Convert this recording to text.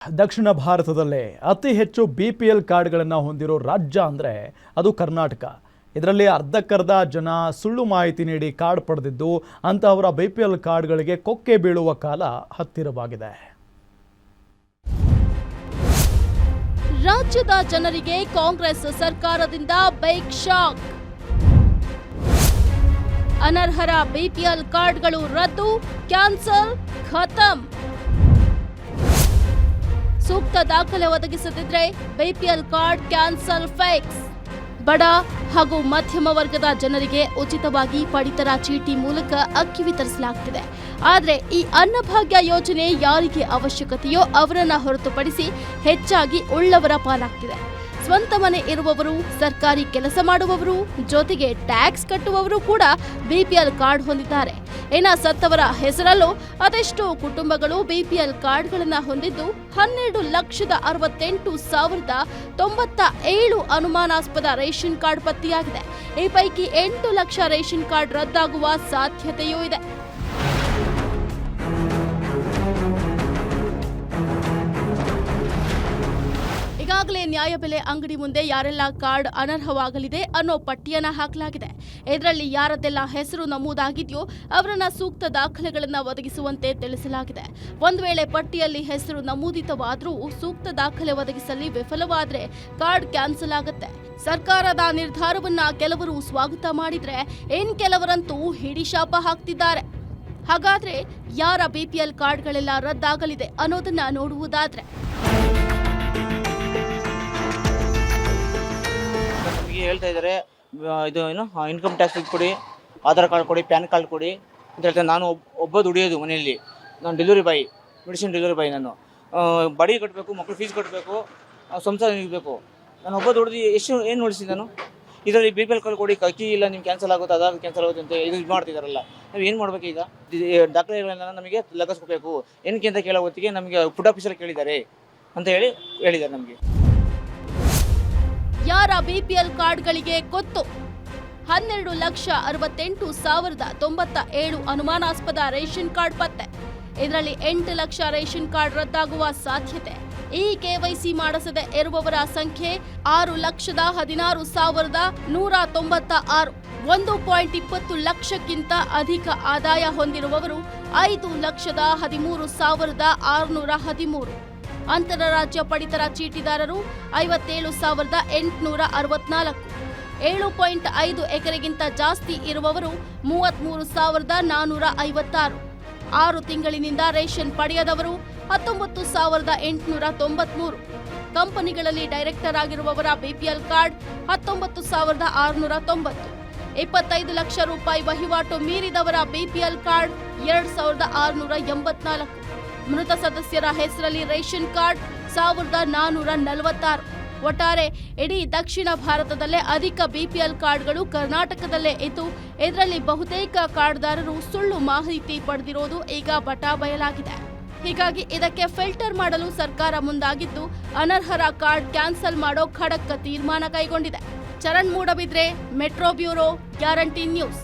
ದಕ್ಷಿಣ ಭಾರತದಲ್ಲೇ ಅತಿ ಹೆಚ್ಚು ಬಿ ಪಿ ಎಲ್ ಕಾರ್ಡ್ಗಳನ್ನು ಹೊಂದಿರೋ ರಾಜ್ಯ ಅಂದರೆ ಅದು ಕರ್ನಾಟಕ. ಇದರಲ್ಲಿ ಅರ್ಧಕ್ಕರ್ಧ ಜನ ಸುಳ್ಳು ಮಾಹಿತಿ ನೀಡಿ ಕಾರ್ಡ್ ಪಡೆದಿದ್ದು ಅಂತಹವರ ಬಿ ಪಿ ಎಲ್ ಕಾರ್ಡ್ಗಳಿಗೆ ಕೊಕ್ಕೆ ಬೀಳುವ ಕಾಲ ಹತ್ತಿರವಾಗಿದೆ. ರಾಜ್ಯದ ಜನರಿಗೆ ಕಾಂಗ್ರೆಸ್ ಸರ್ಕಾರದಿಂದ ಬೈಕ್ ಶಾಕ್ ಅನರ್ಹರ ಬಿಪಿಎಲ್ ಕಾರ್ಡ್ಗಳು ರದ್ದು, ಕ್ಯಾನ್ಸಲ್, ಖತಮ್. ಸೂಕ್ತ ದಾಖಲೆ ಒದಗಿಸದಿದ್ರೆ ಬಿಪಿಎಲ್ ಕಾರ್ಡ್ ಕ್ಯಾನ್ಸಲ್ ಫೈಕ್ಸ್. ಬಡ ಹಾಗೂ ಮಧ್ಯಮ ವರ್ಗದ ಜನರಿಗೆ ಉಚಿತವಾಗಿ ಪಡಿತರ ಚೀಟಿ ಮೂಲಕ ಅಕ್ಕಿ ವಿತರಿಸಲಾಗ್ತಿದೆ. ಆದರೆ ಈ ಅನ್ನಭಾಗ್ಯ ಯೋಜನೆ ಯಾರಿಗೆ ಅವಶ್ಯಕತೆಯೋ ಅವರನ್ನ ಹೊರತುಪಡಿಸಿ ಹೆಚ್ಚಾಗಿ ಉಳ್ಳವರ ಪಾಲಾಗ್ತಿದೆ. ಸ್ವಂತ ಮನೆ ಇರುವವರು, ಸರ್ಕಾರಿ ಕೆಲಸ ಮಾಡುವವರು, ಜೊತೆಗೆ ಟ್ಯಾಕ್ಸ್ ಕಟ್ಟುವವರು ಕೂಡ ಬಿಪಿಎಲ್ ಕಾರ್ಡ್ ಹೊಂದಿದ್ದಾರೆ. ಇನ್ನ ಸತ್ತವರ ಹೆಸರಲ್ಲೂ ಅದೆಷ್ಟೋ ಕುಟುಂಬಗಳು ಬಿಪಿಎಲ್ ಕಾರ್ಡ್ಗಳನ್ನು ಹೊಂದಿದ್ದು ಹನ್ನೆರಡು ಲಕ್ಷದ ಅರವತ್ತೆಂಟು ಸಾವಿರದ ತೊಂಬತ್ತ ಏಳು ಅನುಮಾನಾಸ್ಪದ ರೇಷನ್ ಕಾರ್ಡ್ ಪತ್ತೆಯಾಗಿದೆ. ಈ ಪೈಕಿ ಎಂಟು ಲಕ್ಷ ರೇಷನ್ ಕಾರ್ಡ್ ರದ್ದಾಗುವ ಸಾಧ್ಯತೆಯೂ ಇದೆ. ಈಗಾಗಲೇ ನ್ಯಾಯಬೆಲೆ ಅಂಗಡಿ ಮುಂದೆ ಯಾರೆಲ್ಲ ಕಾರ್ಡ್ ಅನರ್ಹವಾಗಲಿದೆ ಅನ್ನೋ ಪಟ್ಟಿಯನ್ನ ಹಾಕಲಾಗಿದೆ. ಇದರಲ್ಲಿ ಯಾರದ್ದೆಲ್ಲ ಹೆಸರು ನಮೂದಾಗಿದೆಯೋ ಅವರನ್ನ ಸೂಕ್ತ ದಾಖಲೆಗಳನ್ನು ಒದಗಿಸುವಂತೆ ತಿಳಿಸಲಾಗಿದೆ. ಒಂದು ವೇಳೆ ಪಟ್ಟಿಯಲ್ಲಿ ಹೆಸರು ನಮೂದಿತವಾದರೂ ಸೂಕ್ತ ದಾಖಲೆ ಒದಗಿಸಲಿ ವಿಫಲವಾದರೆ ಕಾರ್ಡ್ ಕ್ಯಾನ್ಸಲ್ ಆಗುತ್ತೆ. ಸರ್ಕಾರದ ನಿರ್ಧಾರವನ್ನ ಕೆಲವರು ಸ್ವಾಗತ ಮಾಡಿದ್ರೆ ಇನ್ ಕೆಲವರಂತೂ ಹಿಡಿಶಾಪ ಹಾಕ್ತಿದ್ದಾರೆ. ಹಾಗಾದ್ರೆ ಯಾರ ಬಿಪಿಎಲ್ ಕಾರ್ಡ್ಗಳೆಲ್ಲ ರದ್ದಾಗಲಿದೆ ಅನ್ನೋದನ್ನ ನೋಡುವುದಾದ್ರೆ? ಹೇಳ್ತಾ ಇದ್ದಾರೆ ಆ, ಇದು ಏನು ಇನ್ಕಮ್ ಟ್ಯಾಕ್ಸ್ ಕೊಡಿ, ಆಧಾರ್ ಕಾರ್ಡ್ ಕೊಡಿ, ಪ್ಯಾನ್ ಕಾರ್ಡ್ ಕೊಡಿ ಅಂತ ಹೇಳ್ತಾರೆ. ನಾನು ಒಬ್, ಒಬ್ಬ ದುಡಿಯೋದು ಮನೆಯಲ್ಲಿ. ನಾನು delivery boy medicine delivery boy ನಾನು. ಬಾಡಿಗೆ ಕಟ್ಟಬೇಕು ಮಕ್ಕಳು ಫೀಸ್ ಕಟ್ಟಬೇಕು ಸಂಸಾರ ಇರಬೇಕು ನಾನು ಒಬ್ಬ ದುಡ್ದು ಎಷ್ಟು, ಏನು ನೋಡಿಸಿ ನಾನು? ಇದರಲ್ಲಿ ಬಿ ಪಿ ಎಲ್ ಕಾರ್ಡ್ ಕೊಡಿ ಅಕ್ಕಿ ಇಲ್ಲ, ನಿಮ್ಗೆ ಕ್ಯಾನ್ಸಲ್ ಆಗುತ್ತೆ ಅದಾಗ ಕ್ಯಾನ್ಸಲ್ ಆಗುತ್ತೆ ಅಂತ ಇದು ಇದು ಮಾಡ್ತಿದ್ದಾರಲ್ಲ ನಾವು ಏನು ಮಾಡಬೇಕು ಈಗ? ಇದು- ದಾಖಲೆಗಳನ್ನ ನಮಗೆ ಲಗಸ್ಕೋಬೇಕು. ಏನಕ್ಕೆ ಅಂತ ಕೇಳೋ ಹೊತ್ತಿಗೆ ನಮಗೆ ಫುಡ್ ಆಫೀಸರ್ ಕೇಳಿದ್ದಾರೆ ಅಂತ ಹೇಳಿ ಹೇಳಿದ್ದಾರೆ ನಮಗೆ. ಯಾರ ಬಿಪಿಎಲ್ ಕಾರ್ಡ್ಗಳಿಗೆ ಗೊತ್ತು? ಹನ್ನೆರಡು ಲಕ್ಷ ಅರವತ್ತೆಂಟು ಸಾವಿರದ ತೊಂಬತ್ತ ಏಳು ಅನುಮಾನಾಸ್ಪದ ರೇಷನ್ ಕಾರ್ಡ್ ಪತ್ತೆ. ಇದರಲ್ಲಿ ಎಂಟು ಲಕ್ಷ ರೇಷನ್ ಕಾರ್ಡ್ ರದ್ದಾಗುವ ಸಾಧ್ಯತೆ. ಈ ಕೆವೈಸಿ ಮಾಡಿಸದೆ ಇರುವವರ ಸಂಖ್ಯೆ ಆರು ಲಕ್ಷದ ಹದಿನಾರು ಸಾವಿರದ ನೂರ ತೊಂಬತ್ತ ಆರು. ಒಂದು ಪಾಯಿಂಟ್ ಇಪ್ಪತ್ತು ಲಕ್ಷಕ್ಕಿಂತ ಅಧಿಕ ಆದಾಯ ಹೊಂದಿರುವವರು ಐದು ಲಕ್ಷದ ಹದಿಮೂರು ಸಾವಿರದ ಆರುನೂರ ಹದಿಮೂರು. ಅಂತರರಾಜ್ಯ ಪಡಿತರ ಚೀಟಿದಾರರು ಐವತ್ತೇಳು ಸಾವಿರದ ಎಂಟುನೂರ ಅರವತ್ನಾಲ್ಕು. ಏಳು ಪಾಯಿಂಟ್ ಐದು ಎಕರೆಗಿಂತ ಜಾಸ್ತಿ ಇರುವವರು ಮೂವತ್ತ್ಮೂರು ಸಾವಿರದ ನಾನ್ನೂರ ಐವತ್ತಾರು. ಆರು ತಿಂಗಳಿನಿಂದ ರೇಷನ್ ಪಡೆಯದವರು ಹತ್ತೊಂಬತ್ತು ಸಾವಿರದ ಎಂಟುನೂರ ತೊಂಬತ್ಮೂರು. ಕಂಪನಿಗಳಲ್ಲಿ ಡೈರೆಕ್ಟರ್ ಆಗಿರುವವರ ಬಿಪಿಎಲ್ ಕಾರ್ಡ್ ಹತ್ತೊಂಬತ್ತು ಸಾವಿರದ ಆರುನೂರ ತೊಂಬತ್ತು. ಇಪ್ಪತ್ತೈದು ಲಕ್ಷ ರೂಪಾಯಿ ವಹಿವಾಟು ಮೀರಿದವರ ಬಿಪಿಎಲ್ ಕಾರ್ಡ್ ಎರಡು ಸಾವಿರದ ಆರುನೂರ ಎಂಬತ್ನಾಲ್ಕು. ಮೃತ ಸದಸ್ಯರ ಹೆಸರಲ್ಲಿ ರೇಷನ್ ಕಾರ್ಡ್ ಸಾವಿರದ ನಾನ್ನೂರ ನಲವತ್ತಾರು. ಒಟ್ಟಾರೆ ಇಡೀ ದಕ್ಷಿಣ ಭಾರತದಲ್ಲೇ ಅಧಿಕ ಬಿಪಿಎಲ್ ಕಾರ್ಡ್ಗಳು ಕರ್ನಾಟಕದಲ್ಲೇ ಇದ್ದು, ಇದರಲ್ಲಿ ಬಹುತೇಕ ಕಾರ್ಡ್ದಾರರು ಸುಳ್ಳು ಮಾಹಿತಿ ಪಡೆದಿರೋದು ಈಗ ಬಟಾ ಬಯಲಾಗಿದೆ ಹೀಗಾಗಿ ಇದಕ್ಕೆ ಫಿಲ್ಟರ್ ಮಾಡಲು ಸರ್ಕಾರ ಮುಂದಾಗಿದ್ದು, ಅನರ್ಹರ ಕಾರ್ಡ್ ಕ್ಯಾನ್ಸಲ್ ಮಾಡೋ ಖಡಕ್ ತೀರ್ಮಾನ ಕೈಗೊಂಡಿದೆ. Charan Moodbidri, metro bureau, guarantee news.